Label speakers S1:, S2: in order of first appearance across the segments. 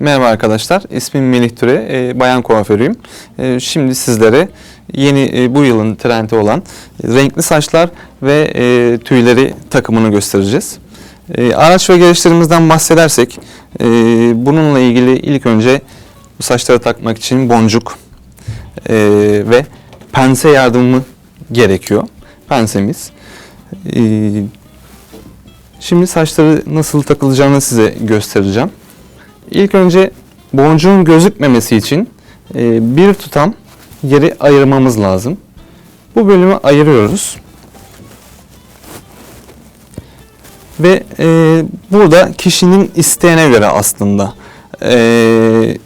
S1: Merhaba arkadaşlar, ismim Melih Türe, e, bayan kuaförüyüm. E, şimdi sizlere yeni e, bu yılın trendi olan renkli saçlar ve e, tüyleri takımını göstereceğiz. E, araç ve gereçlerimizden bahsedersek, e, bununla ilgili ilk önce bu saçları takmak için boncuk e, ve pense yardımı gerekiyor. Pensemiz. E, şimdi saçları nasıl takılacağını size göstereceğim. İlk önce boncuğun gözükmemesi için e, bir tutam yeri ayırmamız lazım. Bu bölümü ayırıyoruz. Ve e, burada kişinin isteğine göre aslında e,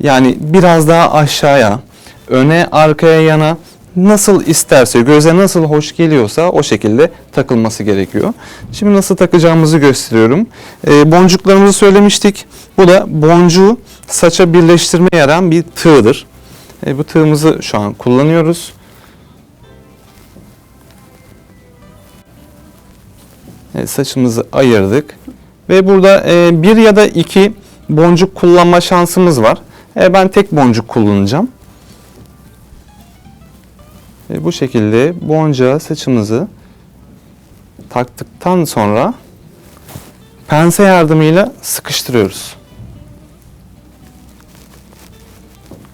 S1: yani biraz daha aşağıya, öne, arkaya, yana nasıl isterse, göze nasıl hoş geliyorsa o şekilde takılması gerekiyor. Şimdi nasıl takacağımızı gösteriyorum. E, boncuklarımızı söylemiştik. Bu da boncuğu saça birleştirmeye yarayan bir tığdır. E, bu tığımızı şu an kullanıyoruz. Evet, saçımızı ayırdık. Ve burada e, bir ya da iki boncuk kullanma şansımız var. E, ben tek boncuk kullanacağım. E, bu şekilde boncuğa saçımızı taktıktan sonra pense yardımıyla sıkıştırıyoruz.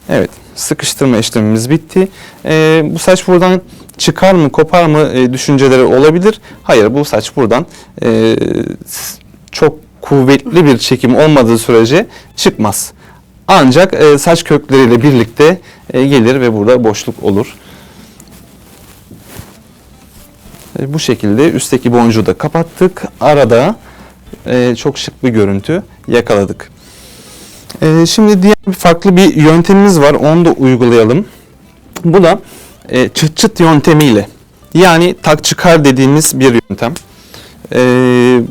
S1: Evet, sıkıştırma işlemimiz bitti. E, bu saç buradan çıkar mı, kopar mı e, düşünceleri olabilir. Hayır, bu saç buradan e, çok kuvvetli bir çekim olmadığı sürece çıkmaz. Ancak e, saç kökleriyle birlikte e, gelir ve burada boşluk olur. E, Bu şekilde üstteki boncuğu da kapattık. Arada e, çok şık bir görüntü yakaladık. E, şimdi diğer bir farklı bir yöntemimiz var. Onu da uygulayalım. Bu da e, çıt çıt yöntemiyle. Yani tak çıkar dediğimiz bir yöntem. E,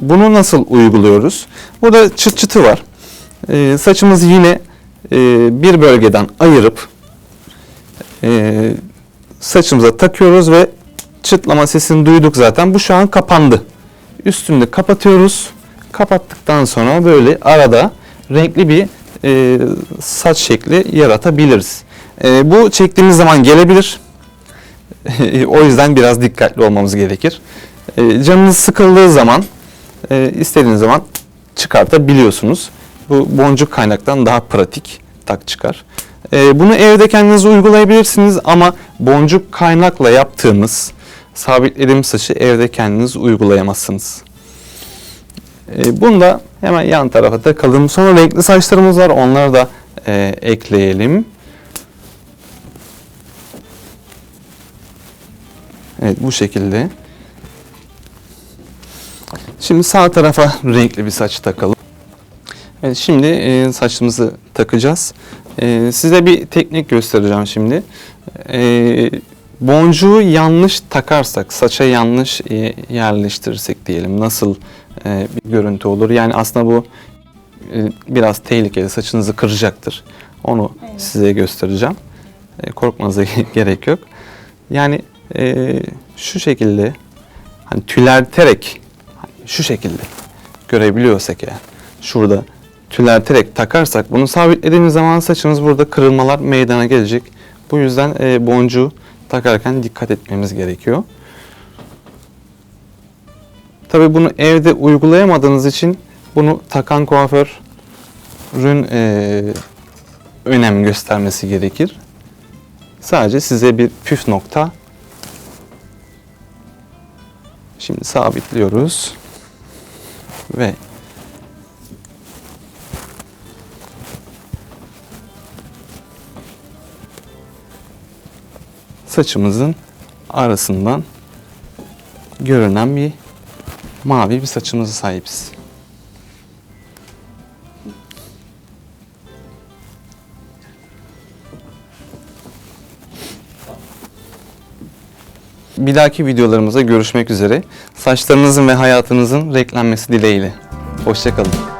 S1: bunu nasıl uyguluyoruz? Burada çıt çıtı var. E, saçımızı yine e, bir bölgeden ayırıp e, saçımıza takıyoruz ve çıtlama sesini duyduk zaten. Bu şu an kapandı. Üstünde kapatıyoruz. Kapattıktan sonra böyle arada renkli bir e, saç şekli yaratabiliriz. E, bu çektiğimiz zaman gelebilir. o yüzden biraz dikkatli olmamız gerekir. E, canınız sıkıldığı zaman e, istediğiniz zaman çıkartabiliyorsunuz. Bu boncuk kaynaktan daha pratik tak çıkar. E, bunu evde kendiniz uygulayabilirsiniz ama boncuk kaynakla yaptığımız sabitlediğimiz saçı evde kendiniz uygulayamazsınız. E, bunu da hemen yan tarafa takalım. Sonra renkli saçlarımız var. Onları da e, ekleyelim. Evet bu şekilde. Şimdi sağ tarafa renkli bir saç takalım. Evet şimdi e, saçımızı takacağız. E, size bir teknik göstereceğim şimdi. E, boncuğu yanlış takarsak, saça yanlış e, yerleştirirsek diyelim nasıl e, bir görüntü olur. Yani aslında bu e, biraz tehlikeli, saçınızı kıracaktır. Onu
S2: Evet.
S1: size göstereceğim. Korkmanıza gerek yok. Yani şu şekilde hani tülerterek şu şekilde görebiliyorsak eğer şurada tülerterek takarsak bunu sabitlediğimiz zaman saçımız burada kırılmalar meydana gelecek. Bu yüzden boncuğu takarken dikkat etmemiz gerekiyor. Tabii bunu evde uygulayamadığınız için bunu takan kuaförün e, önem göstermesi gerekir. Sadece size bir püf nokta. Şimdi sabitliyoruz. Ve saçımızın arasından görünen bir mavi bir saçımıza sahibiz. Bir dahaki videolarımızda görüşmek üzere. Saçlarınızın ve hayatınızın renklenmesi dileğiyle. Hoşçakalın.